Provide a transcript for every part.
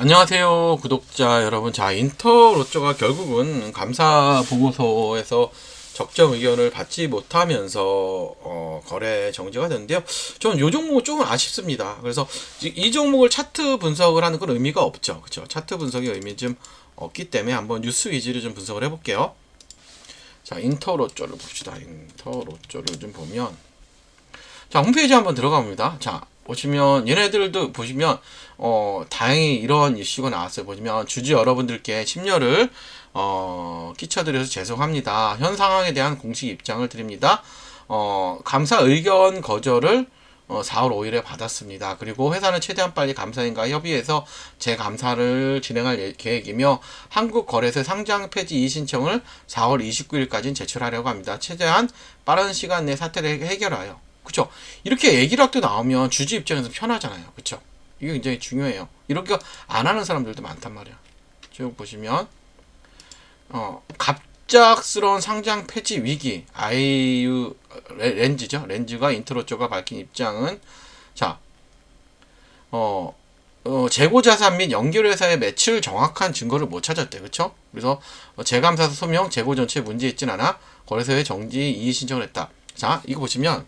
안녕하세요 구독자 여러분. 자 인터로쩌가 결국은 감사 보고서에서 적정 의견을 받지 못하면서 어, 거래 정지가 됐는데요. 저는 이 종목은 조금 아쉽습니다. 그래서 이, 이 종목을 차트 분석을 하는 건 의미가 없죠. 그렇죠 차트 분석의 의미 좀 없기 때문에 한번 뉴스 위주로 좀 분석을 해 볼게요. 자 인터로쩌를 봅시다. 인터로쩌를 좀 보면. 자 홈페이지 한번 들어가 봅니다. 자 보시면 얘네들도 보시면 어 다행히 이런 이슈가 나왔어요 보시면 주주 여러분들께 심려를 어 끼쳐드려서 죄송합니다 현 상황에 대한 공식 입장을 드립니다 어 감사 의견 거절을 어, 4월 5일에 받았습니다. 그리고 회사는 최대한 빨리 감사인과 협의해서 재감사를 진행할 예- 계획이며 한국거래소 상장 폐지 이의 신청을 4월 29일까지 제출하려고 합니다. 최대한 빠른 시간 내 사태를 해결하여. 그쵸? 이렇게 얘기락도 나오면 주주 입장에서 편하잖아요. 그쵸? 이게 굉장히 중요해요. 이렇게 안 하는 사람들도 많단 말이야. 쭉 보시면, 어, 갑작스러운 상장 폐지 위기, 아이유 레- 렌즈죠. 렌즈가 인트로 쪽가 밝힌 입장은, 자, 어, 어, 재고 자산 및 연결회사의 매출 정확한 증거를 못 찾았대. 그쵸? 그래서 어, 재감사서 소명, 재고 전체에 문제 있진 않아 거래소에 정지 이의 신청을 했다. 자, 이거 보시면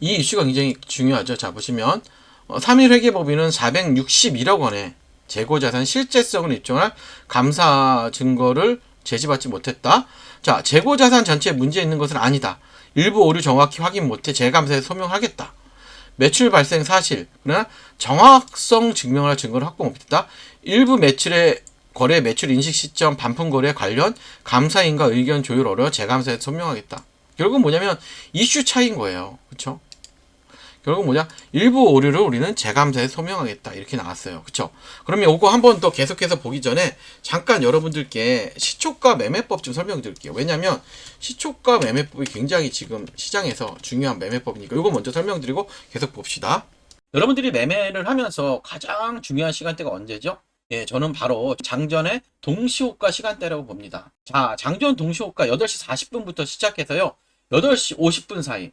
이 이슈가 굉장히 중요하죠. 자, 보시면 어, 3일 회계법인은 461억 원의 재고자산 실제성을 입증할 감사 증거를 제시받지 못했다. 자, 재고자산 전체에 문제 있는 것은 아니다. 일부 오류 정확히 확인 못해 재감사에 소명하겠다. 매출 발생 사실, 그러나 정확성 증명할 증거를 확보 못했다. 일부 매출의 거래 매출 인식 시점 반품 거래 관련 감사인과 의견 조율 어려 재감사에 소명하겠다. 결국 뭐냐면 이슈 차이인 거예요. 그렇죠? 결국 뭐냐? 일부 오류를 우리는 재감사에 소명하겠다. 이렇게 나왔어요. 그쵸? 그러면 이거 한 번 더 계속해서 보기 전에 잠깐 여러분들께 시초가 매매법 좀 설명드릴게요. 왜냐면 시초가 매매법이 굉장히 지금 시장에서 중요한 매매법이니까 이거 먼저 설명드리고 계속 봅시다. 여러분들이 매매를 하면서 가장 중요한 시간대가 언제죠? 예, 저는 바로 장전의 동시호가 시간대라고 봅니다. 자, 장전 동시호가 8시 40분부터 시작해서요. 8시 50분 사이.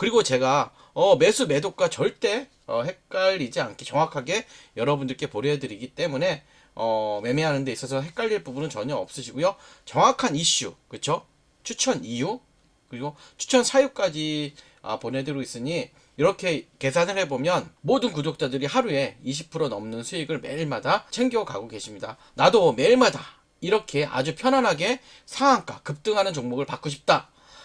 그리고 제가 어, 매수 매도가 절대 어, 헷갈리지 않게 정확하게 여러분들께 보내드리기 때문에 어, 매매하는 데 있어서 헷갈릴 부분은 전혀 없으시고요. 정확한 이슈, 그쵸? 추천 이유, 그리고 추천 사유까지 아, 보내드리고 있으니 이렇게 계산을 해보면 모든 구독자들이 하루에 20% 넘는 수익을 매일마다 챙겨가고 계십니다. 나도 매일마다 이렇게 아주 편안하게 상한가 급등하는 종목을 받고 싶다.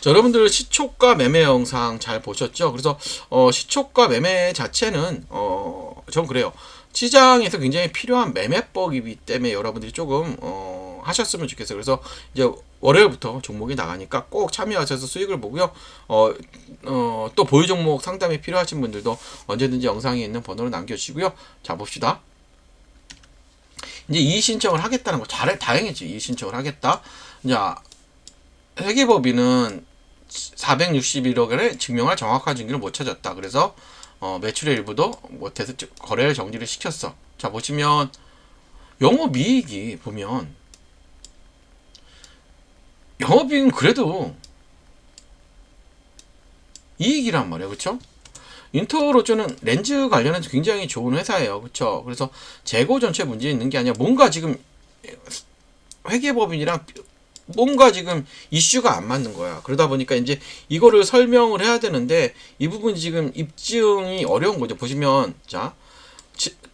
자, 여러분들 시초가 매매 영상 잘 보셨죠? 그래서 어, 시초가 매매 자체는 어, 전 그래요. 시장에서 굉장히 필요한 매매법이기 때문에 여러분들이 조금 어, 하셨으면 좋겠어요. 그래서 이제 월요일부터 종목이 나가니까 꼭 참여하셔서 수익을 보고요. 어, 어, 또 보유 종목 상담이 필요하신 분들도 언제든지 영상에 있는 번호로 남겨주시고요. 자, 봅시다. 이제 이의 신청을 하겠다는 거 잘해 다행이지 이의 신청을 하겠다. 자 회계법인은 461억을 증명할 정확한 증거를 못 찾았다. 그래서 어, 매출의 일부도 못해서 거래를 정지를 시켰어. 자 보시면 영업이익이 보면 영업이익은 그래도 이익이란 말이야, 그렇죠? 인터로저는 렌즈 관련해서 굉장히 좋은 회사예요. 그렇죠? 그래서 재고 전체 문제 있는 게 아니라 뭔가 지금 회계법인이랑 뭔가 지금 이슈가 안 맞는 거야. 그러다 보니까 이제 이거를 설명을 해야 되는데 이 부분이 지금 입증이 어려운 거죠. 보시면 자.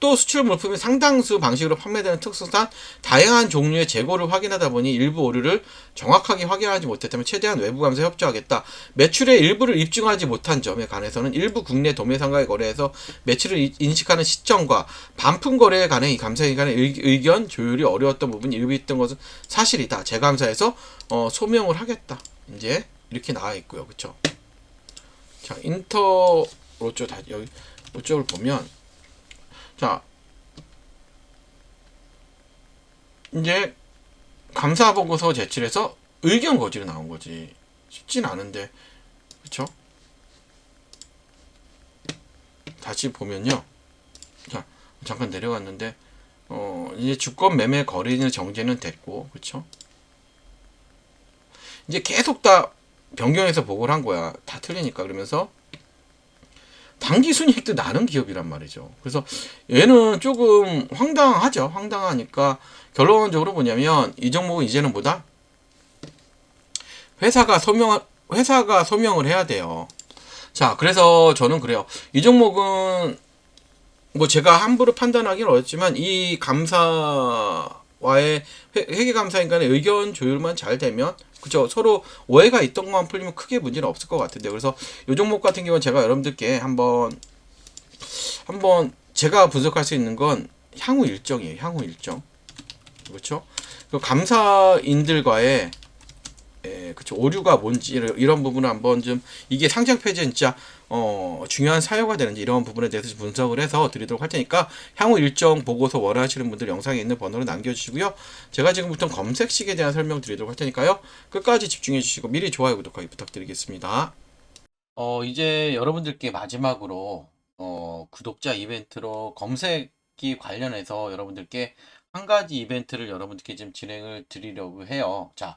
또 수출 물품이 상당수 방식으로 판매되는 특수상 다양한 종류의 재고를 확인하다 보니 일부 오류를 정확하게 확인하지 못했다면 최대한 외부 감사에 협조하겠다. 매출의 일부를 입증하지 못한 점에 관해서는 일부 국내 도매상가의 거래에서 매출을 인식하는 시점과 반품 거래에 관해 이 감사기관의 의견 조율이 어려웠던 부분이 일부 있던 것은 사실이다. 재감사에서 어, 소명을 하겠다. 이제 이렇게 나와 있고요. 그쵸? 자, 인터 로쪽 다 여기 이쪽을 보면 자, 이제 감사 보고서 제출해서 의견 거지로 나온 거지. 쉽진 않은데, 그쵸? 다시 보면요. 자, 잠깐 내려갔는데, 어, 이제 주권 매매 거래인의 정제는 됐고, 그쵸? 이제 계속 다 변경해서 보고를 한 거야. 다 틀리니까. 그러면서, 단기 순이익도 나는 기업이란 말이죠. 그래서 얘는 조금 황당하죠. 황당하니까 결론적으로 뭐냐면 이 종목은 이제는 뭐다? 회사가 소명 회사가 소명을 해야 돼요. 자, 그래서 저는 그래요. 이 종목은 뭐 제가 함부로 판단하기는 어렵지만 이 감사 와의 회계 감사인 간의 의견 조율만 잘 되면 그죠? 서로 오해가 있던 것만 풀리면 크게 문제는 없을 것 같은데. 그래서 이 종목 같은 경우는 제가 여러분들께 한번 한번 제가 분석할 수 있는 건 향후 일정이에요 향후 일정. 그렇죠? 그 감사인들과의 예, 그쵸 오류가 뭔지 이런 부분을 한번 좀 이게 상장 폐지에 진짜 어, 중요한 사유가 되는지 이런 부분에 대해서 분석을 해서 드리도록 할 테니까 향후 일정 보고서 원하시는 분들 영상에 있는 번호로 남겨주시고요. 제가 지금부터 검색식에 대한 설명 드리도록 할 테니까요. 끝까지 집중해 주시고 미리 좋아요 구독하기 부탁드리겠습니다. 어, 이제 여러분들께 마지막으로 어, 구독자 이벤트로 검색기 관련해서 여러분들께 한 가지 이벤트를 여러분들께 지금 진행을 드리려고 해요. 자,